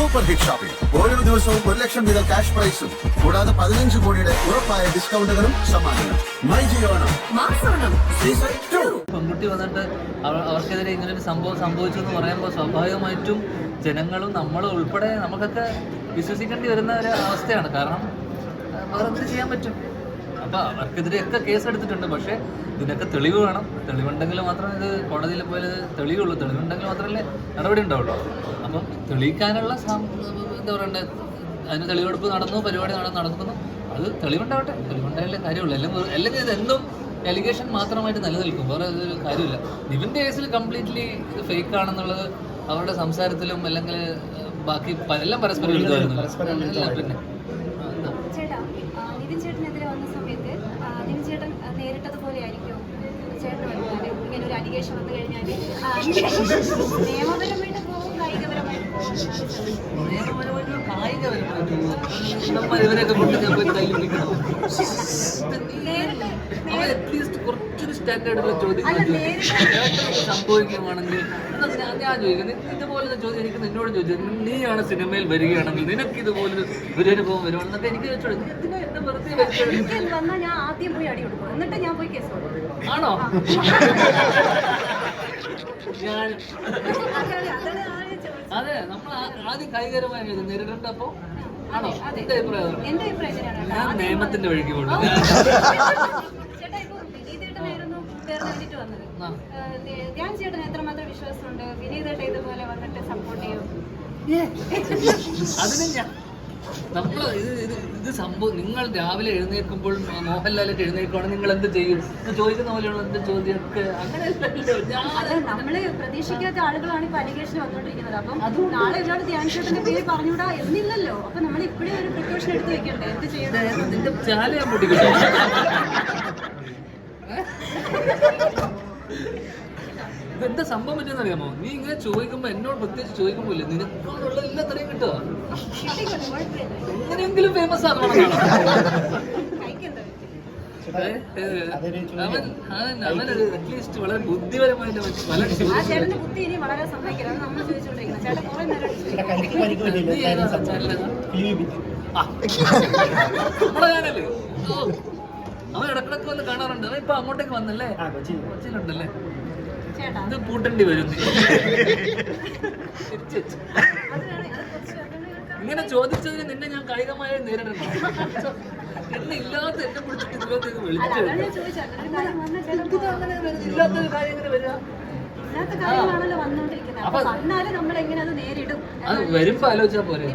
Super hit shopping ഓരോ ദിവസവും ഒരു ലക്ഷം വീതം ക്യാഷ് പ്രൈസും. കൂടാതെ പതിനഞ്ച് കോടിയുടെ ഉറപ്പായ ഡിസ്കൗണ്ടുകളും സമ്മാനങ്ങളും. മൈ ജിയോണം പെൺകുട്ടി വന്നിട്ട് അവ- അവർക്കെതിരെ ഇങ്ങനെ ഒരു സംഭവം സംഭവിച്ചു എന്ന് പറയുമ്പോൾ സ്വാഭാവികമായിട്ടും ജനങ്ങളും നമ്മളും ഉൾപ്പെടെ നമുക്കൊക്കെ വിശ്വസിക്കേണ്ടി വരുന്ന ഒരു അവസ്ഥയാണ്. കാരണം വേറെ എന്ത് ചെയ്യാൻ പറ്റും? അപ്പോൾ അവർക്കെതിരെയൊക്കെ കേസെടുത്തിട്ടുണ്ട്. പക്ഷേ ഇതിനൊക്കെ തെളിവ് വേണം. തെളിവുണ്ടെങ്കിൽ മാത്രമേ ഇത് കോടതിയിൽ പോയാൽ ഇത് തെളിവുള്ളൂ തെളിവുണ്ടെങ്കിൽ മാത്രമല്ലേ നടപടി ഉണ്ടാവുള്ളൂ. അപ്പം തെളിയിക്കാനുള്ള എന്താ പറയണ്ടേ? അതിന് തെളിവെടുപ്പ് നടന്നു പരിപാടി നട- നടക്കുന്നു. അത് തെളിവുണ്ടാവട്ടെ. തെളിവുണ്ടായാലേ കാര്യമുള്ളൂ. അല്ലെങ്കിൽ അല്ലെങ്കിൽ ഇതെന്തും എലിഗേഷൻ മാത്രമായിട്ട് നിലനിൽക്കും. വേറെ ഒരു കാര്യമില്ല. നിവിന്റെ കേസിൽ കംപ്ലീറ്റ്ലി ഇത് ഫേക്ക് ആണെന്നുള്ളത് അവരുടെ സംസാരത്തിലും അല്ലെങ്കിൽ ബാക്കി എല്ലാം പരസ്പരം പിന്നെ ആ, എന്താ? ചേട്ടാ ആ, നിതിൻ ചേട്ടനെതിരെ വന്ന സമയത്ത് ആ, നിതിൻ ചേട്ടൻ ആ, നേരിട്ടതുപോലെ ആയിരിക്കും ചേട്ടൻ വരുന്നത് ഇങ്ങനെ ഒരു അലിഗേഷൻ വന്നു കഴിഞ്ഞാൽ നിയമപരമായിട്ട് പോകും കായികപരമായിട്ട് പോകും. നിയമപരമായിട്ട് ഇവന്മാർ ഇവരെയൊക്കെ കൊണ്ട് ഞാൻ പോയി തല്ലി വിളിക്കണം അറ്റ്ലീസ്റ്റ് കുറച്ചൊരു സ്റ്റാൻഡേർഡുള്ള ചോദ്യങ്ങൾ എന്നാ ഞാൻ ചോദിക്കുന്നത് ഇതുപോലത്തെ ചോദ്യം എനിക്ക് നിന്നോട് ചോദിച്ചത് നീയാണ് സിനിമയിൽ വരികയാണെങ്കിൽ നിനക്ക് ഇതുപോലെ ദുരനുഭവം വരുവാണെന്നൊക്കെ എനിക്ക് ചോദിച്ചോളൂ എന്തിനാ എന്നെ വെറുതെ കേസ് ആണോ ഞാൻ. അതെ നമ്മൾ ആദ്യം കൈകരമായി നേരിടണ്ടപ്പോ ഞാൻ നിയമത്തിന്റെ വഴിക്ക് പോകും ചേട്ടാ ഇപ്പൊ വിനീതേട്ടനായിരുന്നു പേരിന് വേണ്ടിട്ട് വന്നത്. ആ. ധ്യാൻ ചേട്ടൻ എത്രമാത്രം വിശ്വാസമുണ്ട്? വിനീതേട്ട ഇതുപോലെ വന്നിട്ട് സപ്പോർട്ട് ചെയ്യും. അതിന് ഞാൻ നമ്മൾ ഇത് ഇത് ഇത് സംഭവം നിങ്ങൾ രാവിലെ എഴുന്നേൽക്കുമ്പോൾ മോഹൻലാലൊക്കെ എഴുന്നേൽക്കുവാണെങ്കിൽ നിങ്ങൾ എന്ത് ചെയ്യും? ഇത് ചോദിക്കുന്ന പോലെയുള്ള എന്ത് ചോദ്യമൊക്കെ അത് നമ്മൾ പ്രതീക്ഷിക്കാത്ത ആളുകളാണ് ഇപ്പൊ അലിഗേഷൻ വന്നോണ്ടിരിക്കുന്നത്. അപ്പം നാളെ ഒരാൾ ചേട്ടന്റെ പേര് പറഞ്ഞുകൂടാ എന്നില്ലല്ലോ. അപ്പൊ നമ്മൾ ഇപ്പോഴേ ഒരു പ്രിക്കോഷൻ എടുത്ത് വെക്കണ്ടേ? എന്ത് ചെയ്യണം ചാല ഞാൻ പൊട്ടിക്കട്ടെ. ഇതെന്താ സംഭവം പറ്റുന്ന അറിയാമോ? നീ ഇങ്ങനെ ചോദിക്കുമ്പോ എന്നോട് പ്രത്യേകിച്ച് ചോദിക്കുമ്പോ ഇല്ലേ. നിനക്കോടുള്ള എല്ലാ തരയും കിട്ടുക. എങ്ങനെയെങ്കിലും ഫേമസ് ആകണം എന്താ അവൻ അറ്റ്ലീസ്റ്റ് വളരെ ബുദ്ധിപരമായിട്ട് വളരെ ഇടക്കിടക്ക് വന്ന് കാണാറുണ്ട്. അവൻ ഇപ്പൊ അങ്ങോട്ടേക്ക് വന്നല്ലേ? കൊച്ചിയിലുണ്ടല്ലേ? ഇത് പൂട്ടേണ്ടി വരും. ഇങ്ങനെ ചോദിച്ചതിന് നിന്നെ ഞാൻ കായികമായി നേരിടണം. എന്നെ ഇല്ലാത്ത എന്നെ പിടിച്ചിട്ട് വിളിച്ചു ഇല്ലാത്തൊരു കാര്യം എങ്ങനെ വരിക. അത് വരുമ്പോ ആലോചിച്ചാ പോരെ.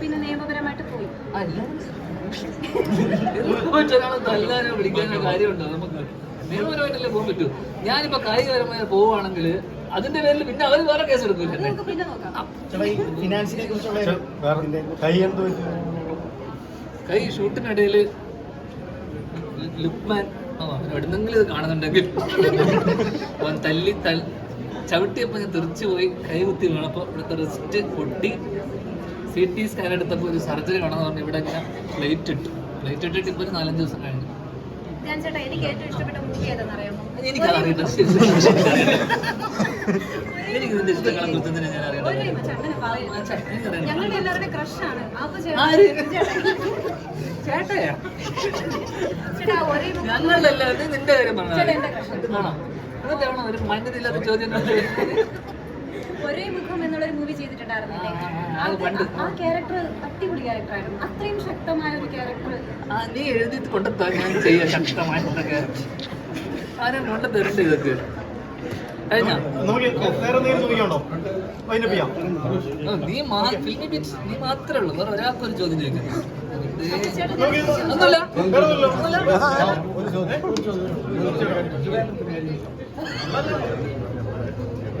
പിന്നെ നിയമപരമായിട്ട് പോയി. തല്ലാനോ പിടിക്കാനോ കാര്യമുണ്ടോ നമുക്ക്? നിയമപരമായിട്ടല്ലേ പോകാൻ പറ്റൂ? ഞാനിപ്പോ കായികപരമായി പോവുകയാണെങ്കിൽ അതിന്റെ പേരിൽ പിന്നെ അവർ വേറെ കേസ് എടുക്കില്ല കൈ എന്ത് കൈ ഷൂട്ടിനിടയിൽ ലുക്മാൻ എവിടെന്നെങ്കിലും ഇത് കാണുന്നുണ്ടെങ്കിൽ അവൻ തല്ലി തൽ ചവിട്ടിയപ്പോൾ ഞാൻ തെറിച്ചു പോയി കൈ കുത്തി വീണപ്പോൾ ഇവിടുത്തെ റിസ്റ്റ് പൊട്ടി സി ടി സ്കാൻ എടുത്തപ്പോൾ ഒരു സർജറി വേണമെന്ന് പറഞ്ഞു ഇവിടെ ഇങ്ങനെ പ്ലേറ്റ് ഇട്ടു. പ്ലേറ്റ് ഇട്ടിട്ട് ഇപ്പോൾ ഒരു നാലഞ്ച് ദിവസം കഴിഞ്ഞു. ഞാൻ ചേട്ടാ എനിക്ക് ഏറ്റവും ഇഷ്ടപ്പെട്ട മൂവി ഏതാണെന്ന് അറിയാമോ എനിക്കറിയില്ല എനിക്ക് ഇതിന്റെ ഇഷ്ടങ്ങളെ കുറിച്ച് തന്നെ ഞാൻ അറിയണ്ട ഒരു കാര്യം. മച്ചാ, അങ്ങനെ പറയരുത്. അച്ഛാ, എനിക്കറിയണ്ട. ഞങ്ങളുടെ എല്ലാവരുടെ ക്രഷാണ്. ചേട്ടയാ? ചേട്ടാ ഒരേ ഞങ്ങളുടെ എല്ലാവരും നിന്റെ കാര്യം പറഞ്ഞു ഒരു മണ്ണില്ലാത്ത ചോദ്യം ഒരേ മുഖം എന്നുള്ളൊരു മൂവി ചെയ്തിട്ടുണ്ടായിരുന്നില്ലേ? ആ, ക്യാരക്ടർ അടിപൊളി ക്യാരക്ടറായിരുന്നു അത്രയും ശക്തമായ ഒരു ക്യാരക്ടർ നീ എഴുതി കൊണ്ടെത്താൻ ഞാൻ ചെയ്യാം. ശക്തമായ ആരും കൊണ്ട് തരണ്ട ഇതൊക്കെ? നീ നീ മാത്രമേ ഉള്ളൂ. വേറെ ഒരാൾക്ക് ഒരു ചോദ്യം ചോദിക്കുന്നു ഒന്നുമില്ല.